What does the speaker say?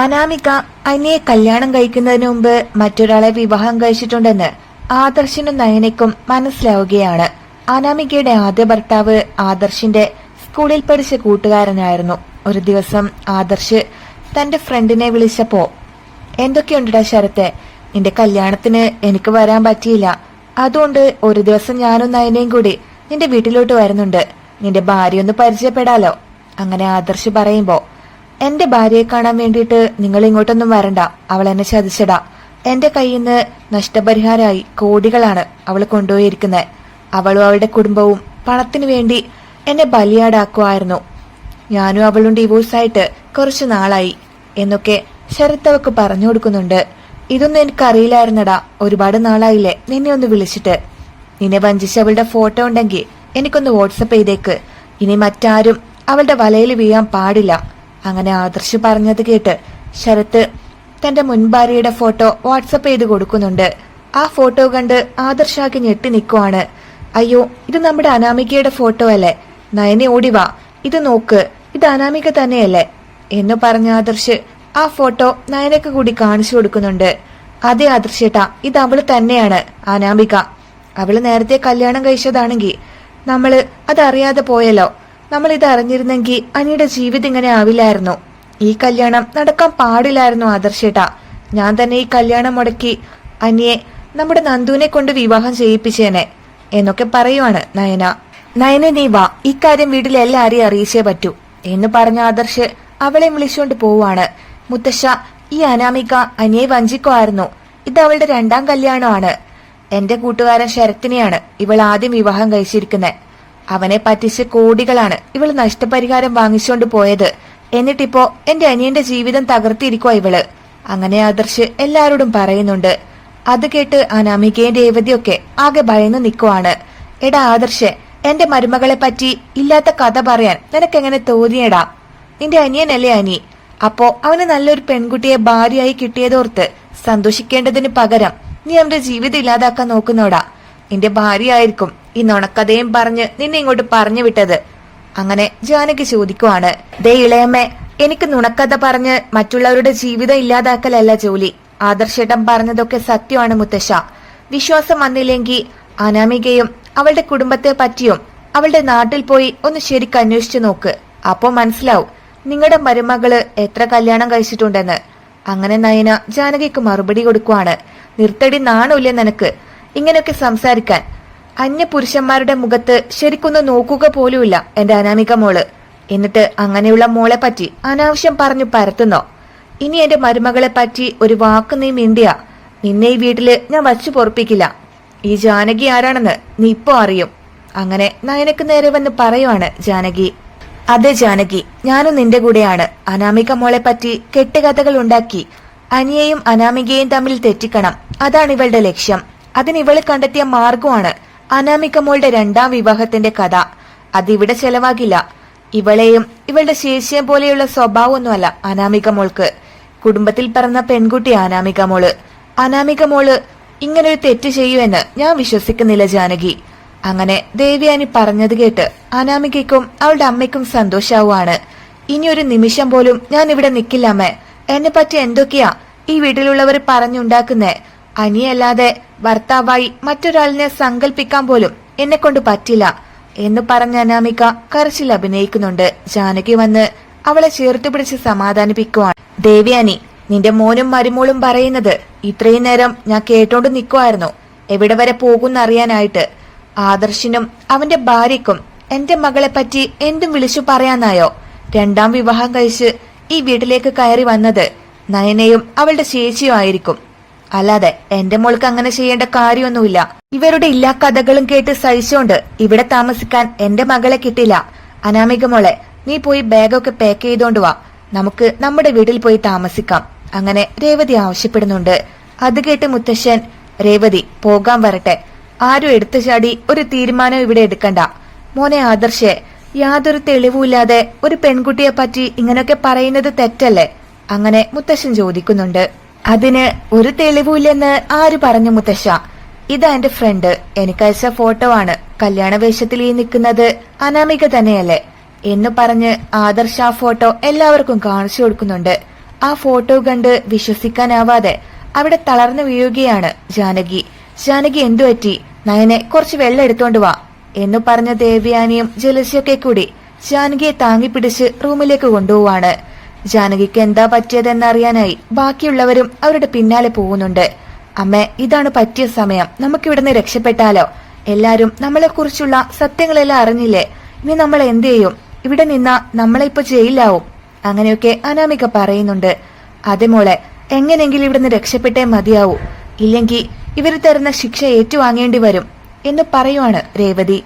അനാമിക അനിയെ കല്യാണം കഴിക്കുന്നതിന് മുമ്പ് മറ്റൊരാളെ വിവാഹം കഴിച്ചിട്ടുണ്ടെന്ന് ആദർശിനും നയനയ്ക്കും മനസ്സിലാവുകയാണ്. അനാമികയുടെ ആദ്യ ഭർത്താവ് ആദർശിന്റെ സ്കൂളിൽ പഠിച്ച കൂട്ടുകാരനായിരുന്നു. ഒരു ദിവസം ആദർശ് തന്റെ ഫ്രണ്ടിനെ വിളിച്ചപ്പോ എന്തൊക്കെയുണ്ടടാ ശരത്തെ? നിന്റെ കല്യാണത്തിന് എനിക്ക് വരാൻ പറ്റിയില്ല. അതുകൊണ്ട് ഒരു ദിവസം ഞാനും നയനയും കൂടി നിന്റെ വീട്ടിലോട്ട് വരുന്നുണ്ട്. നിന്റെ ഭാര്യ ഒന്ന് പരിചയപ്പെടാലോ. അങ്ങനെ ആദർശ് പറയുമ്പോ എന്റെ ഭാര്യയെ കാണാൻ വേണ്ടിയിട്ട് നിങ്ങൾ ഇങ്ങോട്ടൊന്നും വരണ്ട. അവൾ എന്നെ ചതിച്ചടാ എന്റെ കയ്യിൽ നിന്ന് നഷ്ടപരിഹാരമായി കോടികളാണ് അവൾ കൊണ്ടുപോയിരിക്കുന്നത് അവളും അവളുടെ കുടുംബവും പണത്തിനു വേണ്ടി എന്നെ ബലിയാടാക്കുമായിരുന്നു ഞാനും അവളും ഡിവോഴ്സായിട്ട് കുറച്ചു നാളായി എന്നൊക്കെ ശരത് അവക്ക് പറഞ്ഞു കൊടുക്കുന്നുണ്ട്. ഇതൊന്നും എനിക്കറിയില്ലായിരുന്നടാ. ഒരുപാട് നാളായില്ലേ നിന്നെ ഒന്ന് വിളിച്ചിട്ട്. നിന്നെ വഞ്ചിച്ച അവളുടെ ഫോട്ടോ ഉണ്ടെങ്കിൽ എനിക്കൊന്ന് വാട്സപ്പ് ചെയ്തേക്ക്. ഇനി മറ്റാരും അവളുടെ വലയിൽ വീഴാൻ പാടില്ല. അങ്ങനെ ആദർശ് പറഞ്ഞത് കേട്ട് ശരത്ത് തന്റെ മുൻഭാര്യയുടെ ഫോട്ടോ വാട്സപ്പ് ചെയ്ത് കൊടുക്കുന്നുണ്ട്. ആ ഫോട്ടോ കണ്ട് ആദർശാക്കി ഞെട്ടി നിൽക്കുവാണ് അയ്യോ ഇത് നമ്മുടെ അനാമികയുടെ ഫോട്ടോ അല്ലേ? നയനെ ഓടിവാ ഇത് നോക്ക് ഇത് അനാമിക തന്നെയല്ലേ? എന്ന് പറഞ്ഞ ആദർശ് ആ ഫോട്ടോ നയനക്ക് കൂടി കാണിച്ചു കൊടുക്കുന്നുണ്ട്. അതെ ആദർശേട്ടാ ഇത് അവൾ തന്നെയാണ് അനാമിക. അവൾ നേരത്തെ കല്യാണം കഴിച്ചതാണെങ്കിൽ നമ്മൾ അതറിയാതെ പോയല്ലോ. നമ്മൾ ഇത് അറിഞ്ഞിരുന്നെങ്കിൽ അനിയുടെ ജീവിതം ഇങ്ങനെ ആവില്ലായിരുന്നു. ഈ കല്യാണം നടക്കാൻ പാടില്ലായിരുന്നു ആദർശേട്ട. ഞാൻ തന്നെ ഈ കല്യാണം മുടക്കി അനിയെ നമ്മുടെ നന്ദുവിനെ കൊണ്ട് വിവാഹം ചെയ്യിപ്പിച്ചേനെ എന്നൊക്കെ പറയുവാണ് നയന. നയന നീ വാ ഇക്കാര്യം വീട്ടിൽ എല്ലാരെയും അറിയിച്ചേ പറ്റൂ എന്ന് പറഞ്ഞ ആദർശ് അവളെ വിളിച്ചുകൊണ്ട് പോവാണ് മുത്തശ്ശ ഈ അനാമിക അനിയെ വഞ്ചിക്കുമായിരുന്നു ഇത് അവളുടെ രണ്ടാം കല്യാണമാണ്. എന്റെ കൂട്ടുകാരൻ ശരത്തിനെയാണ് ഇവൾ ആദ്യം വിവാഹം കഴിച്ചിരിക്കുന്നത് അവനെ പറ്റിച്ച് കോടികളാണ് ഇവൾ നഷ്ടപരിഹാരം വാങ്ങിച്ചുകൊണ്ട് പോയത്. എന്നിട്ടിപ്പോ എന്റെ അനിയന്റെ ജീവിതം തകർത്തിരിക്കുക ഇവൾ. അങ്ങനെ ആദർശ് എല്ലാരോടും പറയുന്നുണ്ട്. അത് കേട്ട് അനാമികയും രേവതിയൊക്കെ ആകെ ഭയന്ന് നിൽക്കുവാണ് എടാ ആദർശ് എന്റെ മരുമകളെ പറ്റി ഇല്ലാത്ത കഥ പറയാൻ നിനക്കെങ്ങനെ തോന്നിയടാ? നിന്റെ അനിയനല്ലേ അനി. അപ്പോ അവന് നല്ലൊരു പെൺകുട്ടിയെ ഭാര്യയായി കിട്ടിയതോർത്ത് സന്തോഷിക്കേണ്ടതിന് പകരം നീ അവന്റെ ജീവിതം ഇല്ലാതാക്കാൻ നോക്കുന്നോടാ. നിന്റെ ഭാര്യയായിരിക്കും ഈ നുണക്കഥയും പറഞ്ഞ് നിന്നെ ഇങ്ങോട്ട് പറഞ്ഞു വിട്ടത്. അങ്ങനെ ജാനകി ചോദിക്കുവാണ് ദേ ഇളയമ്മേ എനിക്ക് നുണക്കഥ പറഞ്ഞ് മറ്റുള്ളവരുടെ ജീവിതം ഇല്ലാതാക്കലല്ല ജോലി. ആദർശേട്ടൻ പറഞ്ഞതൊക്കെ സത്യമാണ് മുത്തശ്ശ. വിശ്വാസം വന്നില്ലെങ്കിൽ അനാമികയും അവളുടെ കുടുംബത്തെ പറ്റിയും അവളുടെ നാട്ടിൽ പോയി ഒന്ന് ശരിക്ക് അന്വേഷിച്ചു നോക്ക്. അപ്പോ മനസ്സിലാവും നിങ്ങളുടെ മരുമകൾ എത്ര കല്യാണം കഴിച്ചിട്ടുണ്ടെന്ന്. അങ്ങനെ നയന ജാനകിക്ക് മറുപടി കൊടുക്കുവാണ് നിർത്തടി നാണമില്ലേ നിനക്ക്. ഇങ്ങനെയൊക്കെ സംസാരിക്കാൻ അന്യ പുരുഷന്മാരുടെ മുഖത്ത് ശരിക്കൊന്ന് നോക്കുക പോലുമില്ല എന്റെ അനാമിക മോൾ. എന്നിട്ട് അങ്ങനെയുള്ള മോളെ പറ്റി അനാവശ്യം പറഞ്ഞു പരത്തുന്നോ? ഇനി എന്റെ മരുമകളെ പറ്റി ഒരു വാക്ക് നീ മിണ്ടിയ. നിന്നെ ഈ വീട്ടിൽ ഞാൻ വച്ചു പൊറപ്പിക്കില്ല. ഈ ജാനകി ആരാണെന്ന് നീ ഇപ്പോ അറിയും. അങ്ങനെ നയനക്ക് നേരെ വന്ന് പറയുവാണ് ജാനകി. അതെ ജാനകി ഞാനും നിന്റെ കൂടെയാണ്. അനാമിക മോളെ പറ്റി കെട്ടുകഥകൾ ഉണ്ടാക്കി അനിയെയും അനാമികയും തമ്മിൽ തെറ്റിക്കണം. അതാണ് ഇവളുടെ ലക്ഷ്യം. അതിന് ഇവൾ കണ്ടെത്തിയ മാർഗമാണ് അനാമിക മോളുടെ രണ്ടാം വിവാഹത്തിന്റെ കഥ. അതിവിടെ ചെലവാകില്ല. ഇവളെയും ഇവളുടെ ശേഷിയെ പോലെയുള്ള സ്വഭാവമൊന്നുമല്ല അനാമിക മോൾക്ക് കുടുംബത്തിൽ പിറന്ന പെൺകുട്ടി അനാമിക മോൾ അനാമിക ഇങ്ങനൊരു തെറ്റ് ചെയ്യുമെന്ന് ഞാൻ വിശ്വസിക്കുന്നില്ല ജാനകി. അങ്ങനെ ദേവിയാനി പറഞ്ഞത് കേട്ട് അനാമികയ്ക്കും അവളുടെ അമ്മയ്ക്കും സന്തോഷാവുകയാണ് ഇനി ഒരു നിമിഷം പോലും ഞാൻ ഇവിടെ നിൽക്കില്ല അമ്മേ. എന്നെ പറ്റി എന്തൊക്കെയാ ഈ വീട്ടിലുള്ളവർ പറഞ്ഞുണ്ടാക്കുന്നേ? അനിയല്ലാതെ ഭർത്താവായി മറ്റൊരാളിനെ സങ്കല്പിക്കാൻ പോലും എന്നെ കൊണ്ട് പറ്റില്ല എന്ന് പറഞ്ഞ അനാമിക കരച്ചിൽ അഭിനയിക്കുന്നുണ്ട്. ജാനകി വന്ന് അവളെ ചേർത്ത് പിടിച്ച് സമാധാനിപ്പിക്കുവാണ് ദേവ്യാനി നിന്റെ മോനും മരുമോളും പറയുന്നത് ഇത്രയും നേരം ഞാൻ കേട്ടോണ്ട് നിൽക്കുമായിരുന്നു എവിടെ വരെ പോകുന്നറിയാനായിട്ട്. ആദർശിനും അവന്റെ ഭാര്യക്കും എന്റെ മകളെ പറ്റി എന്തും വിളിച്ചു പറയാനായോ? രണ്ടാം വിവാഹം കഴിച്ച് ഈ വീട്ടിലേക്ക് കയറി വന്നത് നയനയും അവളുടെ ചേച്ചിയും ആയിരിക്കും അല്ലാതെ എന്റെ മോൾക്ക് അങ്ങനെ ചെയ്യേണ്ട കാര്യമൊന്നുമില്ല. ഇവരുടെ എല്ലാ കഥകളും കേട്ട് സഹിച്ചോണ്ട് ഇവിടെ താമസിക്കാൻ എന്റെ മകളെ കിട്ടില്ല. അനാമിക മോളെ നീ പോയി ബാഗൊക്കെ പാക്ക് ചെയ്തോണ്ട് വാ. നമുക്ക് നമ്മുടെ വീട്ടിൽ പോയി താമസിക്കാം. അങ്ങനെ രേവതി ആവശ്യപ്പെടുന്നുണ്ട്. അത് കേട്ട് മുത്തശ്ശൻ രേവതി പോകാൻ വരട്ടെ. ആരും എടുത്തു ചാടി ഒരു തീരുമാനം ഇവിടെ എടുക്കണ്ട. മോനെ ആദർശേ യാതൊരു തെളിവുമില്ലാതെ ഒരു പെൺകുട്ടിയെ പറ്റി ഇങ്ങനെയൊക്കെ പറയുന്നത് തെറ്റല്ലേ? അങ്ങനെ മുത്തശ്ശൻ ചോദിക്കുന്നുണ്ട്. അതിന് ഒരു തെളിവുമില്ലെന്ന് ആര് പറഞ്ഞു മുത്തശ്ശ? ഇതാ എന്റെ ഫ്രണ്ട് എനിക്കയച്ച ഫോട്ടോ ആണ്. കല്യാണ വേഷത്തിൽ ഈ നിൽക്കുന്നത് അനാമിക തന്നെയല്ലേ? എന്ന് പറഞ്ഞ് ആദർശ ആ ഫോട്ടോ എല്ലാവർക്കും കാണിച്ചു കൊടുക്കുന്നുണ്ട്. ആ ഫോട്ടോ കണ്ട് വിശ്വസിക്കാനാവാതെ അവിടെ തളർന്നു വീഴുകയാണ് ജാനകി. ജാനകി എന്തു പറ്റി? നയനെ കുറച്ച് വെള്ളം എടുത്തോണ്ട് വാ. എന്ന് പറഞ്ഞ ദേവ്യാനിയും ജലസ്യൊക്കെ കൂടി ജാനകിയെ താങ്ങിപ്പിടിച്ച് റൂമിലേക്ക് കൊണ്ടുപോവാണ്. ജാനകിക്ക് എന്താ പറ്റിയതെന്നറിയാനായി ബാക്കിയുള്ളവരും അവരുടെ പിന്നാലെ പോകുന്നുണ്ട്. അമ്മ ഇതാണ് പറ്റിയ സമയം. നമുക്കിവിടുന്ന് രക്ഷപ്പെട്ടാലോ? എല്ലാരും നമ്മളെക്കുറിച്ചുള്ള സത്യങ്ങളെല്ലാം അറിഞ്ഞില്ലേ? ഇനി നമ്മൾ എന്ത് ചെയ്യും? ഇവിടെ നിന്നാ നമ്മളെ ഇപ്പൊ ജയിലാവും അങ്ങനെയൊക്കെ അനാമിക പറയുന്നുണ്ട്. അതെ മോളെ എങ്ങനെയെങ്കിലും ഇവിടുന്ന് രക്ഷപ്പെട്ടേ മതിയാവൂ. ഇല്ലെങ്കിൽ ഇവർ തരുന്ന ശിക്ഷ ഏറ്റുവാങ്ങേണ്ടി വരും. എന്ന് പറയുവാണ് രേവതി.